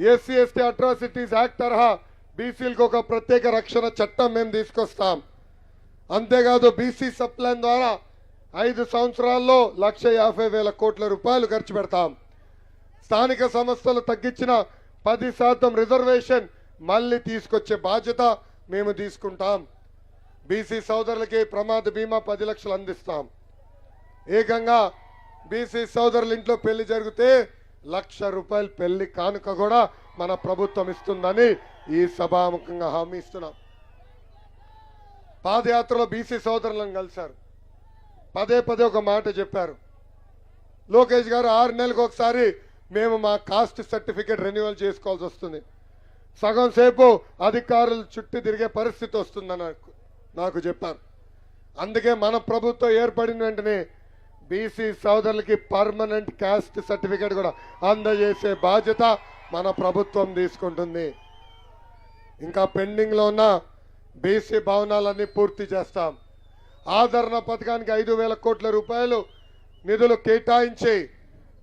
SC ST atrocities act తరహా బీసీలకు ఒక ప్రత్యేక రక్షణ చట్టం మేము తీసుకొస్తాం. అంతేకాదు బీసీ సప్లైన్ ద్వారా ఐదు సంవత్సరాల్లో లక్ష యాభై వేల కోట్ల రూపాయలు ఖర్చు పెడతాం. స్థానిక సంస్థలు తగ్గించిన పది శాతం రిజర్వేషన్ మళ్ళీ తీసుకొచ్చే బాధ్యత మేము తీసుకుంటాం. బీసీ సోదరులకి ప్రమాద బీమా పది లక్షలు అందిస్తాం. ఏకంగా బీసీ సోదరుల ఇంట్లో పెళ్ళి జరిగితే లక్ష రూపాయల పెళ్ళి కానుక కూడా మన ప్రభుత్వం ఇస్తుందని ఈ సభాముఖంగా హామీ ఇస్తున్నాం. పాదయాత్రలో బీసీ సోదరులను కలిశారు. పదే పదే ఒక మాట చెప్పారు. లోకేష్ గారు ఆరు నెలలకు ఒకసారి మేము మా కాస్ట్ సర్టిఫికేట్ రెన్యువల్ చేసుకోవాల్సి వస్తుంది. సగం సేపు అధికారులు చుట్టూ తిరిగే పరిస్థితి వస్తుందని నాకు నాకు చెప్పారు. అందుకే మన ప్రభుత్వం ఏర్పడిన వెంటనే బీసీ సోదరులకి పర్మనెంట్ క్యాస్ట్ సర్టిఫికేట్ కూడా అందజేసే బాధ్యత మన ప్రభుత్వం తీసుకుంటుంది. ఇంకా పెండింగ్లో ఉన్న బీసీ భవనాలన్నీ పూర్తి చేస్తాం. ఆదరణ పథకానికి ఐదు వేల కోట్ల రూపాయలు నిధులు కేటాయించి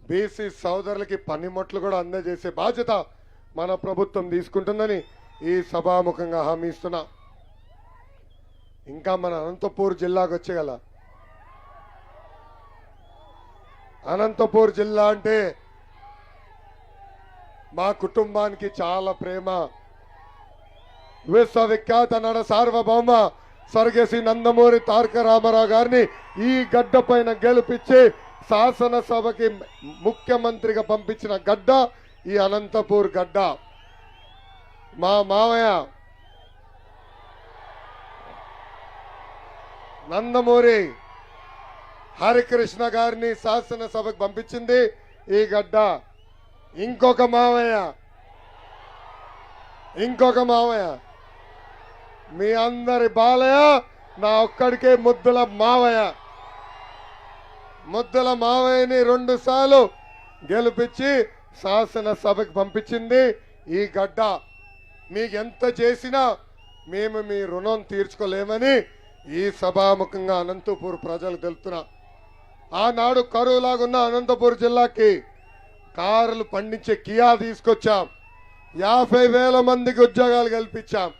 బీసీ సోదరులకి పనిముట్లు కూడా అందజేసే బాధ్యత మన ప్రభుత్వం తీసుకుంటుందని ఈ సభాముఖంగా హామీ ఇస్తున్నా. ఇంకా మన అనంతపూర్ జిల్లాకు వచ్చేగల అనంతపూర్ జిల్లా అంటే మా కుటుంబానికి చాలా ప్రేమ. విశ్వవిఖ్యాత నడ సార్వభౌమ స్వర్గశ్రీ నందమూరి తారక రామారావు గారిని ఈ గడ్డ పైన గెలిపించి శాసనసభకి ముఖ్యమంత్రిగా పంపించిన గడ్డ ఈ అనంతపూర్ గడ్డ. మా మావయ్య నందమూరి హరికృష్ణ గారిని శాసనసభకు పంపించింది ఈ గడ్డ. ఇంకొక మావయ్య. ఇంకొక మావయ్య. మీ అందరి బాలయ్య నా ఒక్కడికే ముద్దుల మావయ్య. ముద్దుల మావయ్యని రెండు సార్లు గెలిపించి శాసనసభకు పంపించింది ఈ గడ్డ. మీకు ఎంత చేసినా మేము మీ రుణం తీర్చుకోలేమని ఈ సభాముఖంగా అనంతపూర్ ప్రజలు తెలుపుతున్నాం. ఆనాడు కరువులాగున్న అనంతపూర్ జిల్లాకి కారులు పండించే కియా తీసుకొచ్చాం. యాభై వేల మందికి ఉద్యోగాలు కల్పించాం.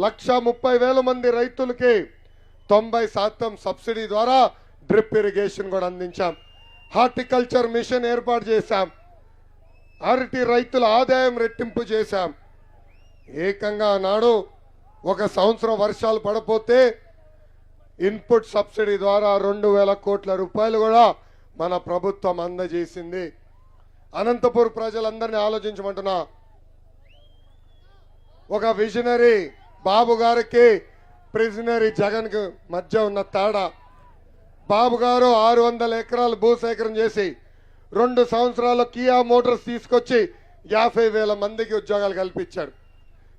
లక్ష ముప్పై వేల మంది రైతులకి తొంభై శాతం సబ్సిడీ ద్వారా డ్రిప్ ఇరిగేషన్ కూడా అందించాం. హార్టికల్చర్ మిషన్ ఏర్పాటు చేశాం. అరటి రైతుల ఆదాయం రెట్టింపు చేశాం. ఏకంగా నాడు ఒక సంవత్సరం వర్షాలు పడపోతే ఇన్పుట్ సబ్సిడీ ద్వారా రెండు వేల కోట్ల రూపాయలు కూడా మన ప్రభుత్వం అందజేసింది. అనంతపూర్ ప్రజలందరినీ ఆలోచించమంటున్నా. ఒక విజనరీ బాబు గారికి ప్రిజనరీ జగన్ మధ్య ఉన్న తేడా. బాబు గారు ఆరు వందల ఎకరాలు భూసేకరణ చేసి రెండు సంవత్సరాల్లో కియా మోటార్స్ తీసుకొచ్చి యాభై వేల మందికి ఉద్యోగాలు కల్పించాడు.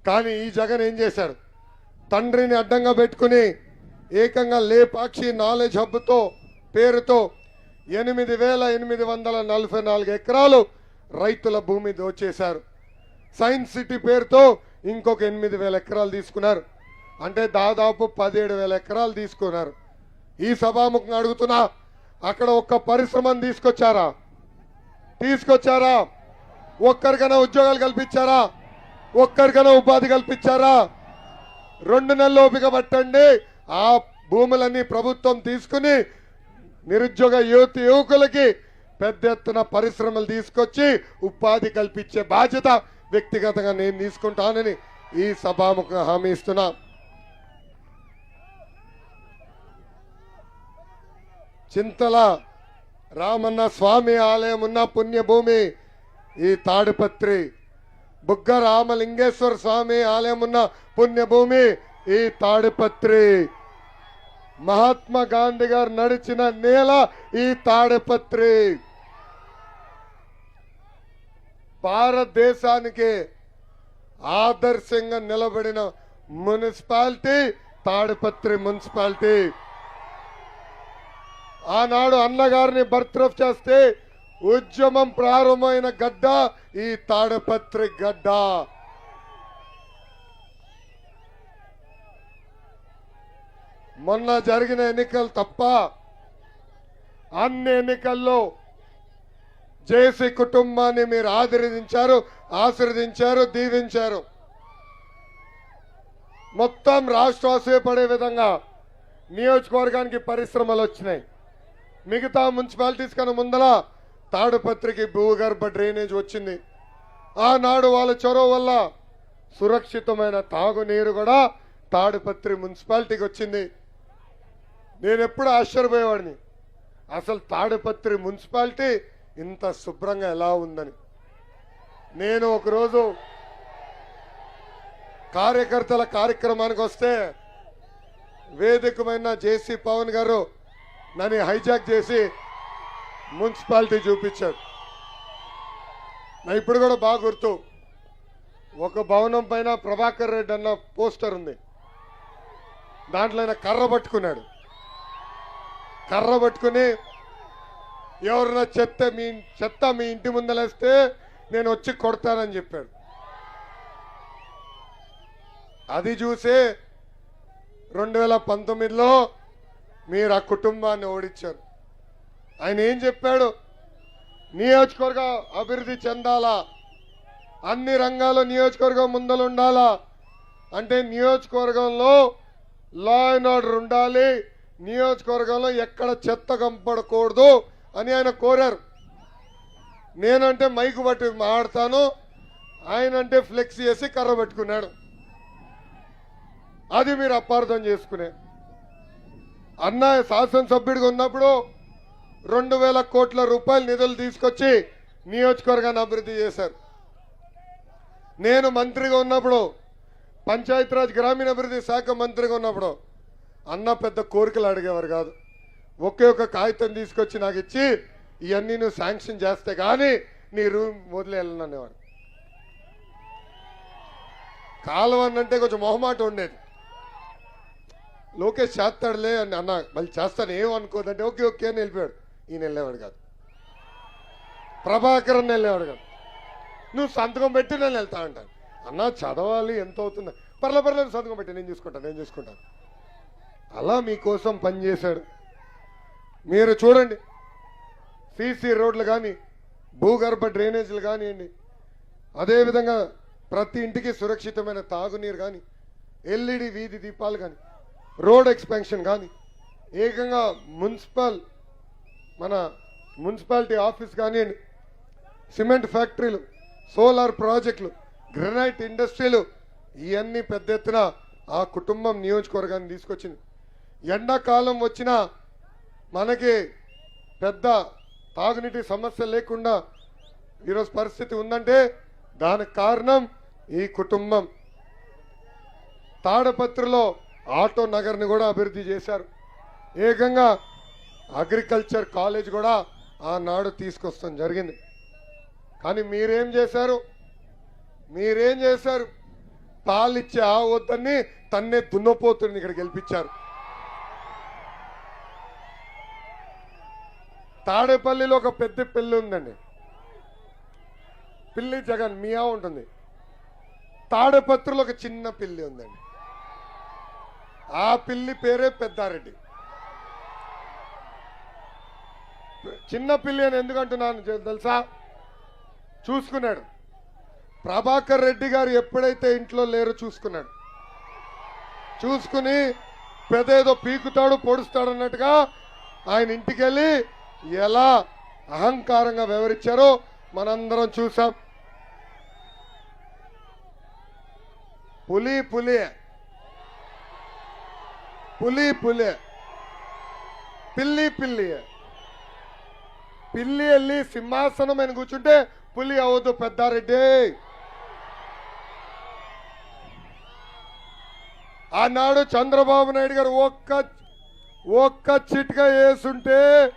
కానీ ఈ జగన్ ఏం చేశాడు? తండ్రిని అడ్డంగా పెట్టుకుని ఏకంగా లేపాక్షి నాలెడ్జ్ హబ్తో పేరుతో ఎనిమిది వేల ఎనిమిది వందల నలభై నాలుగు ఎకరాలు రైతుల భూమి దోచేశారు. సైన్స్ సిటీ పేరుతో ఇంకొక ఎనిమిది వేల ఎకరాలు తీసుకున్నారు. అంటే దాదాపు పదిహేడు వేల ఎకరాలు తీసుకున్నారు. ఈ సభాముఖంగా అడుగుతున్నా అక్కడ ఒక్క పరిశ్రమను తీసుకొచ్చారా? తీసుకొచ్చారా? ఒక్కరికైనా ఉద్యోగాలు కల్పించారా? ఒక్కరికైనా ఉపాధి కల్పించారా? రెండు నెలలు ఓపిక పట్టండి ఆ భూములన్నీ ప్రభుత్వం తీసుకుని నిరుద్యోగ యువతి యువకులకి పెద్ద ఎత్తున పరిశ్రమలు తీసుకొచ్చి ఉపాధి కల్పించే బాధ్యత వ్యక్తిగతంగా నేను తీసుకుంటానని ఈ సభాముఖంగా హామీ ఇస్తున్నా. చింతల రామన్న స్వామి ఆలయం ఉన్న పుణ్యభూమి ఈ తాడిపత్రి బుగ్గ రామలింగేశ్వర స్వామి ఆలయం ఉన్న పుణ్యభూమి ఈ తాడిపత్రి మహాత్మా గాంధీ గారు నడిచిన నేల ఈ తాడిపత్రి. భారతదేశానికి ఆదర్శంగా నిలబడిన మున్సిపాలిటీ తాడిపత్రి మున్సిపాలిటీ. ఆనాడు అన్నగారిని బర్త్రఫ్ చేస్తే ఉద్యమం ప్రారంభమైన గడ్డ ఈ తాడపత్రి గడ్డ. మొన్న జరిగిన ఎన్నికలు తప్ప అన్ని ఎన్నికల్లో జేసీ కుటుంబాన్ని మీరు ఆశీర్వదించారు ఆశీర్వదించారు దీవించారు. మొత్తం రాష్ట్రం అసూయపడే విధంగా నియోజకవర్గానికి పరిశ్రమలు వచ్చినాయి. మిగతా మున్సిపాలిటీస్ కన్నా ముందల తాడుపత్రికి భూగర్భ డ్రైనేజ్ వచ్చింది. ఆనాడు వాళ్ళ చొరవ వల్ల సురక్షితమైన తాగునీరు కూడా తాడుపత్రి మున్సిపాలిటీకి వచ్చింది. నేను ఎప్పుడు ఆశ్చర్యపోయేవాడిని. అసలు తాడుపత్రి మున్సిపాలిటీ ఇంత శుభ్రంగా ఎలా ఉందని. నేను ఒకరోజు కార్యకర్తల కార్యక్రమానికి వస్తే వేదికమైన జేసీ పవన్ గారు నన్ను హైజాక్ చేసి మున్సిపాలిటీ చూపించాడు నా ఇప్పుడు కూడా బాగా గుర్తు. ఒక భవనం పైన ప్రభాకర్ రెడ్డి అన్న పోస్టర్ ఉంది. దాంట్లో ఆయన కర్ర పట్టుకున్నాడు. కర్ర పట్టుకుని ఎవరైనా చెత్త మీ చెత్త మీ ఇంటి ముందలేస్తే నేను వచ్చి కొడతానని చెప్పాడు. అది చూసి రెండు వేల పంతొమ్మిదిలో మీరు ఆ కుటుంబాన్ని ఓడించారు. ఆయన ఏం చెప్పాడు? నియోజకవర్గ అభివృద్ధి చెందాలా? అన్ని రంగాల్లో నియోజకవర్గం ముందలుండాలా? అంటే నియోజకవర్గంలో లా అండ్ ఆర్డర్ ఉండాలి నియోజకవర్గంలో ఎక్కడ చెత్త కంపడకూడదు అని ఆయన కోరారు. నేనంటే మైకు పట్టి మాడతాను ఆయన అంటే ఫ్లెక్స్ చేసి కర్ర పెట్టుకున్నాడు. అది మీరు అపార్థం చేసుకునే. అన్న శాసనసభ్యుడిగా ఉన్నప్పుడు రెండు వేల కోట్ల రూపాయలు నిధులు తీసుకొచ్చి నియోజకవర్గాన్ని అభివృద్ధి చేశారు. నేను మంత్రిగా ఉన్నప్పుడు పంచాయతీరాజ్ గ్రామీణాభివృద్ధి శాఖ మంత్రిగా ఉన్నప్పుడు అన్న పెద్ద కోరికలు అడిగేవారు కాదు. ఒకే ఒక కాగితం తీసుకొచ్చి నాకు ఇచ్చి ఇవన్నీ నువ్వు శాంక్షన్ చేస్తే కానీ నీ రూమ్ వదిలేయాలనేవాడు కాలం అన్నంటే కొంచెం మొహమాట ఉండేది. లోకేష్ చేస్తాడులే అని అన్న మళ్ళీ చేస్తాను ఏమనుకోదంటే ఓకే ఓకే అని వెళ్ళిపోయాడు. ఈయన వెళ్ళేవాడు కాదు. ప్రభాకరన్ వెళ్ళేవాడు కాదు. నువ్వు సంతకం పెట్టి నేను వెళ్తా అంటాను అన్న చదవాలి ఎంత అవుతుంది? పర్లే పర్లేదు సంతకం పెట్టి నేను చూసుకుంటాను నేను చూసుకుంటాను. అలా మీకోసం పనిచేశాడు మీరు చూడండి సీసీ రోడ్లు కానీ భూగర్భ డ్రైనేజీలు కానివ్వండి అదేవిధంగా ప్రతి ఇంటికి సురక్షితమైన తాగునీరు కానీ ఎల్ఈడి వీధి దీపాలు కానీ రోడ్ ఎక్స్పెన్షన్ కానీ ఏకంగా మున్సిపల్ మన మున్సిపాలిటీ ఆఫీస్ కానివ్వండి సిమెంట్ ఫ్యాక్టరీలు సోలార్ ప్రాజెక్టులు గ్రనైట్ ఇండస్ట్రీలు ఇవన్నీ పెద్ద ఎత్తున ఆ కుటుంబం నియోజకవర్గాన్ని తీసుకొచ్చింది. ఎండాకాలం వచ్చినా మనకి పెద్ద తాగునీటి సమస్య లేకుండా ఈరోజు పరిస్థితి ఉందంటే దానికి కారణం ఈ కుటుంబం. తాడపత్రిలో ఆటో నగర్ని కూడా అభివృద్ధి చేశారు. ఏకంగా అగ్రికల్చర్ కాలేజ్ కూడా ఆనాడు తీసుకొస్తాం జరిగింది. కానీ మీరేం చేశారు? మీరేం చేశారు? పాలిచ్చే ఆ వద్దని తన్నే దున్నపోతుని ఇక్కడ గెలిపించారు. తాడేపల్లిలో ఒక పెద్ద పిల్లి ఉందండి. పిల్లి జగన్ మియా ఉంటుంది. తాడేపత్రిలో ఒక చిన్న పిల్లి ఉందండి. ఆ పిల్లి పేరే పెద్దారెడ్డి. చిన్న పిల్లి అని ఎందుకంటున్నాను తెలుసా? చూసుకున్నాడు. ప్రభాకర్ రెడ్డి గారు ఎప్పుడైతే ఇంట్లో లేరో చూసుకున్నాడు. చూసుకుని పెదేదో పీకుతాడు పొడుస్తాడు అన్నట్టుగా ఆయన ఇంటికి వెళ్ళి ఎలా అహంకారంగా వివరించారో మనందరం చూసాం పులి పులి. పులి పులి. పిల్లి పిల్లి. పిల్లి వెళ్ళి సింహాసనం అని కూర్చుంటే పులి అవద్దు పెద్దారెడ్డి. ఆనాడు చంద్రబాబు నాయుడు గారు ఒక్క ఒక్క చిట్కా వేసుంటే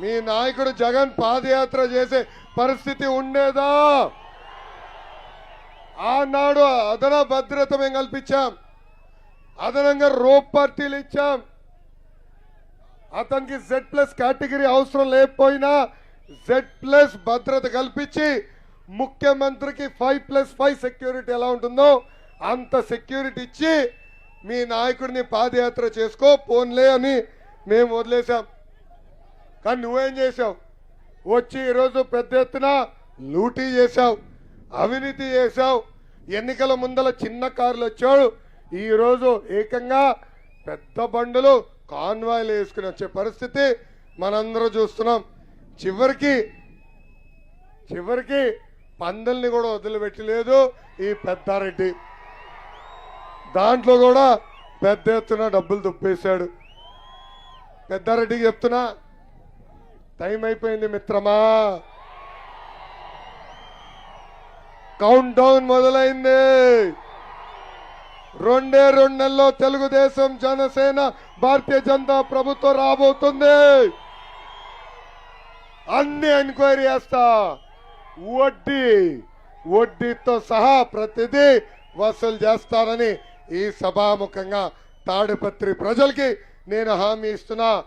మీ నాయకుడు జగన్ పాదయాత్ర చేసే పరిస్థితి ఉండేదా? ఆనాడు అదన భద్రత మేము కల్పించాం. అదనంగా రోప్ పార్టీలు ఇచ్చాం. అతనికి జెడ్ ప్లస్ కేటగిరీ అవసరం లేకపోయినా జెడ్ ప్లస్ భద్రత కల్పించి ముఖ్యమంత్రికి ఫైవ్ ప్లస్ ఫైవ్ సెక్యూరిటీ ఎలా ఉంటుందో అంత సెక్యూరిటీ ఇచ్చి మీ నాయకుడిని పాదయాత్ర చేసుకో పోన్లే అని మేము వదిలేసాం కానీ నువ్వేం చేసావు వచ్చి ఈరోజు పెద్ద ఎత్తున లూటీ చేశావు అవినీతి చేశావు. ఎన్నికల ముందల చిన్న కార్లు వచ్చాడు. ఈరోజు ఏకంగా పెద్ద బండులు కాన్వాయ్లు వేసుకుని వచ్చే పరిస్థితి మనందరూ చూస్తున్నాం. చివరికి చివరికి పందల్ని కూడా వదిలిపెట్టలేదు ఈ పెద్దారెడ్డి. దాంట్లో కూడా పెద్ద ఎత్తున డబ్బులు దుప్పేశాడు. పెద్దారెడ్డికి చెప్తున్నా టైం అయిపోయింది మిత్రమా? కౌంట్ డౌన్ మొదలైంది. రెండే రెండు నెలల్లో తెలుగుదేశం జనసేన భారతీయ జనతా ప్రభుత్వం రాబోతుంది. అన్ని ఎంక్వైరీ చేస్తా. వడ్డీ వడ్డీతో సహా ప్రతిదీ వసూలు చేస్తానని ఈ సభాముఖంగా తాడిపత్రి ప్రజలకి నేను హామీ ఇస్తున్నా.